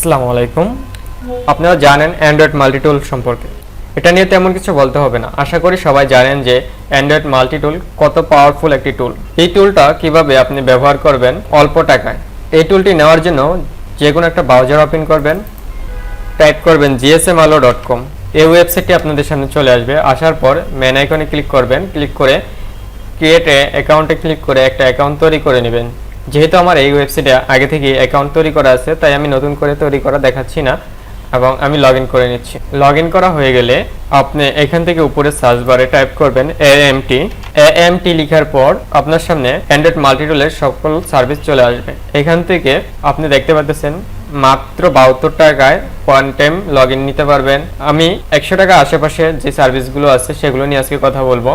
আসসালামু আলাইকুম। আপনারা জানেন অ্যান্ড্রয়েড মাল্টিটুল সম্পর্কে। এটা নিয়ে তেমন কিছু বলতে হবে না। আশা করি সবাই জানেন যে অ্যান্ড্রয়েড মাল্টিটুল কত পাওয়ারফুল একটি টুল এই টুলটা কীভাবে আপনি ব্যবহার করবেন অল্প টাকায়। এই টুলটি নেওয়ার জন্য যে কোনো একটা ব্রাউজার ওপেন করবেন টাইপ করবেন জিএসএম আলো ডট কম এই ওয়েবসাইটটি আপনাদের সামনে চলে আসবে। আসার পর মেন আইকনে ক্লিক করবেন। ক্লিক করে ক্রিয়েট অ্যাকাউন্টে ক্লিক করে একটা অ্যাকাউন্ট তৈরি করে নেবেন। যেহেতু আমার এই ওয়েবসাইটে আগে থেকে অ্যাকাউন্ট তৈরি করা আছে, তাই আমি নতুন করে তৈরি করা দেখাচ্ছি না এবং আমি লগ করে নিচ্ছি। লগ করা হয়ে গেলে আপনি এখান থেকে উপরে সার্চ বারে টাইপ করবেন এএমটি এএমটি লেখার পর আপনার সামনে অ্যান্ড্রয়েড মাল্টিটুলের সকল সার্ভিস চলে আসবে। এখান থেকে আপনি দেখতে পাচ্ছেন মাত্র বাহাত্তর টাকায় ওয়ান টাইম লগ নিতে পারবেন। আমি একশো টাকা আশেপাশে যে সার্ভিসগুলো আছে সেগুলো নিয়ে আজকে কথা বলব।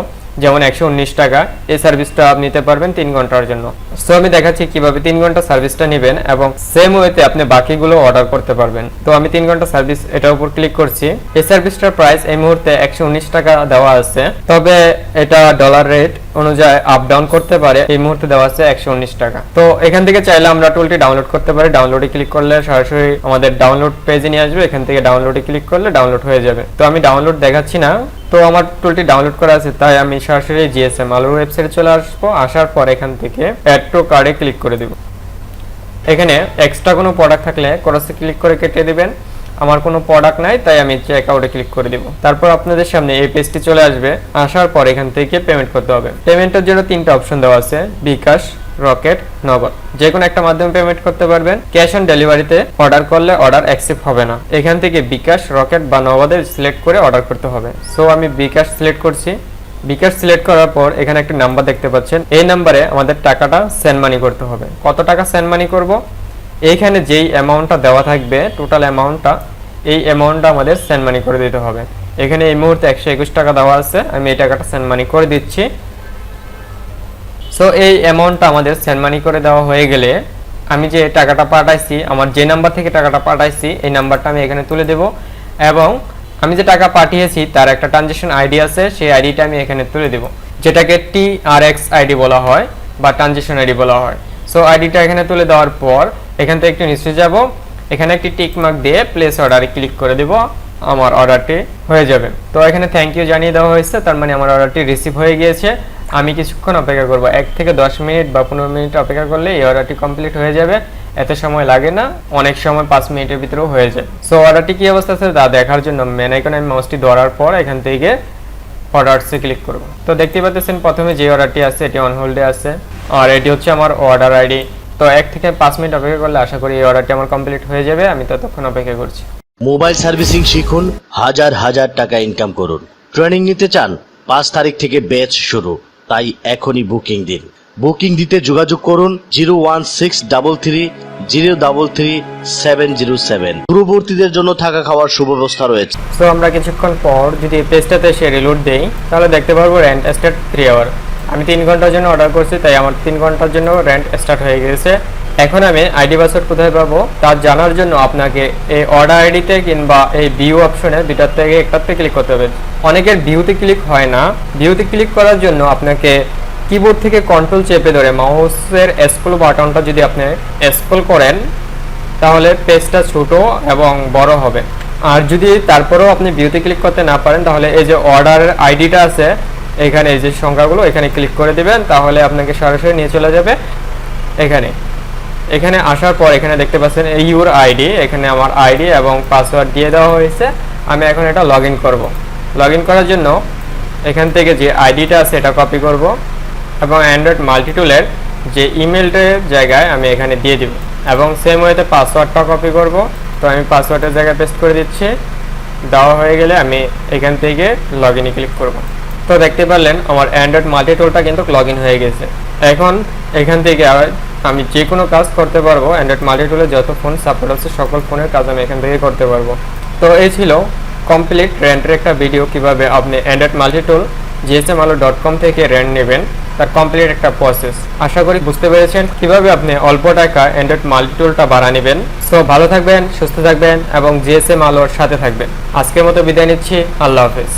যেমন একশো উনিশ টাকা, এই সার্ভিসটা আপনি নিতে পারবেন তিন ঘণ্টার জন্য। সো আমি দেখাচ্ছি কীভাবে তিন ঘণ্টা সার্ভিসটা নেবেন এবং সেম ওয়েতে আপনি বাকিগুলো অর্ডার করতে পারবেন। তো আমি তিন ঘণ্টা সার্ভিস এটার উপর ক্লিক করছি। এই সার্ভিসটার প্রাইস এই মুহূর্তে একশো উনিশ টাকা দেওয়া আছে। তবে এটা ডলার রেট অনুযায়ী আপ ডাউন করতে পারে। এই মুহূর্তে দেওয়া আছে একশো উনিশ টাকা। তো এখান থেকে চাইলে আমরা টুলটি ডাউনলোড করতে পারি। ডাউনলোডে ক্লিক করলে সরাসরি আমাদের ডাউনলোড পেজে নিয়ে আসবে। এখান থেকে ডাউনলোডে ক্লিক করলে ডাউনলোড হয়ে যাবে। তো আমি ডাউনলোড দেখাচ্ছি না। তো আমার টুলটি ডাউনলোড করা আছে। তাই আমি সরাসরি জিএসএম আলোর ওয়েবসাইটে চলে আসব। আসার পর এখান থেকে অ্যাড টু কার্ডে ক্লিক করে দেব। এখানে এক্সট্রা কোনো প্রোডাক্ট থাকলে ক্রসে ক্লিক করে কেটে দিবেন। আমার কোনো প্রোডাক্ট নাই, তাই আমি চেক ক্লিক করে দিব। তারপর আপনাদের সামনে এই পেজটি চলে আসবে। আসার পর এখান থেকে পেমেন্ট করতে হবে। পেমেন্টের জন্য তিনটা অপশন দেওয়া আছে, বিকাশ, রকেট, নগদ। যে কোনো একটা মাধ্যমে পেমেন্ট করতে পারবেন। ক্যাশ অন ডেলিভারিতে অর্ডার করলে অর্ডার অ্যাকসেপ্ট হবে না। এখান থেকে বিকাশ, রকেট বা নগদের সিলেক্ট করে অর্ডার করতে হবে। সো আমি বিকাশ সিলেক্ট করছি। বিকাশ সিলেক্ট করার পর এখানে একটা নাম্বার দেখতে পাচ্ছেন। এই নাম্বারে আমাদের টাকাটা সেন্ড মানি করতে হবে। কত টাকা সেন্ড মানি করব? এইখানে যেই অ্যামাউন্টটা দেওয়া থাকবে টোটাল অ্যামাউন্টটা এই অ্যামাউন্টটা আমাদের সেন্ড মানি করে দিতে হবে। এখানে এই মুহূর্তে একশো একুশ টাকা দেওয়া আছে, আমি এই টাকাটা সেন্ড মানি করে দিচ্ছি। সো এই অ্যামাউন্টটা আমাদের সেন্ড মানি করে দেওয়া হয়ে গেলে আমি যে টাকাটা পাঠাইছি, আমার যে নাম্বার থেকে টাকাটা পাঠাইছি, এই নাম্বারটা আমি এখানে তুলে দেব এবং আমি যে টাকা পাঠিয়েছি, তার একটা ট্রানজেকশন আইডি আছে, সেই আইডিটা আমি এখানে তুলে দেব। যেটাকে টি আর এক্স আইডি বলা হয়, বা ট্রানজেকশন আইডি বলা হয়। সো আইডিটা এখানে তুলে দেওয়ার পর, এখান থেকে একটু নিচে যাব। এখানে একটি টিক মার্ক দিয়ে প্লেস অর্ডারে ক্লিক করে দেব। আমার অর্ডারটি হয়ে যাবে। তো, এখানে থ্যাংক ইউ জানিয়ে দেওয়া হয়েছে, তার মানে আমার অর্ডারটি রিসিভ হয়ে গিয়েছে। আমি কিছুক্ষণ অপেক্ষা করব। এক থেকে দশ মিনিট বা পনেরো মিনিট অপেক্ষা করলে এই অর্ডারটি কমপ্লিট হয়ে যাবে। এত সময় লাগে না, অনেক সময় পাঁচ মিনিটের ভিতরেও হয়ে যায়। সো অর্ডারটি কী অবস্থা আছে তা দেখার জন্য মেন আইকনে আমি মাউসটি ধরার পর এখান থেকে অর্ডারসে ক্লিক করব। তো দেখতে পাচ্ছেন প্রথমে যে অর্ডারটি আছে, এটি অন হোল্ডে আছে। আর এটি হচ্ছে আমার অর্ডার আইডি তো এক থেকে পাঁচ মিনিট অপেক্ষা করলে আশা করি এই অর্ডারটি আমার কমপ্লিট হয়ে যাবে। আমি ততক্ষণ অপেক্ষা করছি। মোবাইল সার্ভিসিং শিখুন, হাজার হাজার টাকা ইনকাম করুন। ট্রেনিং নিতে চান, পাঁচ তারিখ থেকে ব্যাচ শুরু। তাই এখনই বুকিং দিন। বুকিং দিতে যোগাযোগ করুন zero one six double three zero double three seven zero seven. দূরবর্তীদের জন্য থাকা খাওয়ার সুব্যবস্থা রয়েছে। সো আমরা কিছুক্ষণ পর যদি এই পেজটাতে এসে রিলোড দেই, তাহলে দেখতে পারব রেন্ট স্টার্ট থ্রি আওয়ার আমি তিন ঘণ্টার জন্য অর্ডার করছি, তাই আমার তিন ঘণ্টার জন্য রেন্ট স্টার্ট হয়ে গেছে। এখন আমি আইডি পাসওয়ার্ড কোথায় পাবো, তা জানার জন্য আপনাকে এই অর্ডার আইডিতে কিংবা এই ভিউ অপশনে দুটার থেকে একটাতে ক্লিক করতে হবে। অনেকের ভিউতে ক্লিক হয় না। ভিউতে ক্লিক করার জন্য আপনাকে কিবোর্ড থেকে কন্ট্রোল চেপে ধরে মাউসের স্ক্রল বাটনটা যদি আপনি স্ক্রল করেন, তাহলে পেজটা ছোট এবং বড় হবে। আর যদি তারপরেও আপনি ভিউতে ক্লিক করতে না পারেন, তাহলে এই যে অর্ডারের আইডিটা আছে, এখানে এই যে সংখ্যাগুলো, এখানে ক্লিক করে দিবেন, তাহলে আপনাকে সরাসরি নিয়ে চলে যাবে এখানে। এখানে আসার পর এখানে দেখতে পাচ্ছেন ইউর আইডি এখানে আমার আইডি এবং পাসওয়ার্ড দিয়ে দেওয়া হয়েছে। আমি এখন এটা লগ ইন করব। লগ ইন করার জন্য এখান থেকে যে আইডিটা আছে, এটা কপি করব। এবং অ্যান্ড্রয়েড মাল্টিটুলের যে ইমেলটার জায়গায় আমি এখানে দিয়ে দিব। এবং সেম ওয়েতে পাসওয়ার্ডটা কপি করব। তো আমি পাসওয়ার্ডের জায়গায় পেস্ট করে দিচ্ছি। দেওয়া হয়ে গেলে আমি এখান থেকে লগ ইনে ক্লিক করব। তো দেখতে পারলেন, আমার অ্যান্ড্রয়েড মাল্টিটুলটা কিন্তু লগ ইন হয়ে গেছে। এখন এখান থেকে আমি যে কোনো কাজ করতে পারব। অ্যান্ড্রয়েড মাল্টিটুলে যত ফোন সাপোর্ট আছে, সকল ফোনের কাজ আমি এখান থেকে করতে পারব। তো এই ছিল কমপ্লিট রেন্টের একটা ভিডিও কীভাবে আপনি Android multitool GSM Alo dot com থেকে রেন্ট নেবেন। তার কমপ্লিট একটা প্রসেস আশা করি বুঝতে পেরেছেন কীভাবে আপনি অল্প টাকা অ্যান্ড্রয়েড মাল্টিটুলটা বাড়া নেবেন। সো ভালো থাকবেন, সুস্থ থাকবেন এবং জিএসএম আলোর সাথে থাকবেন। আজকের মতো বিদায় নিচ্ছি। আল্লাহ হাফেজ।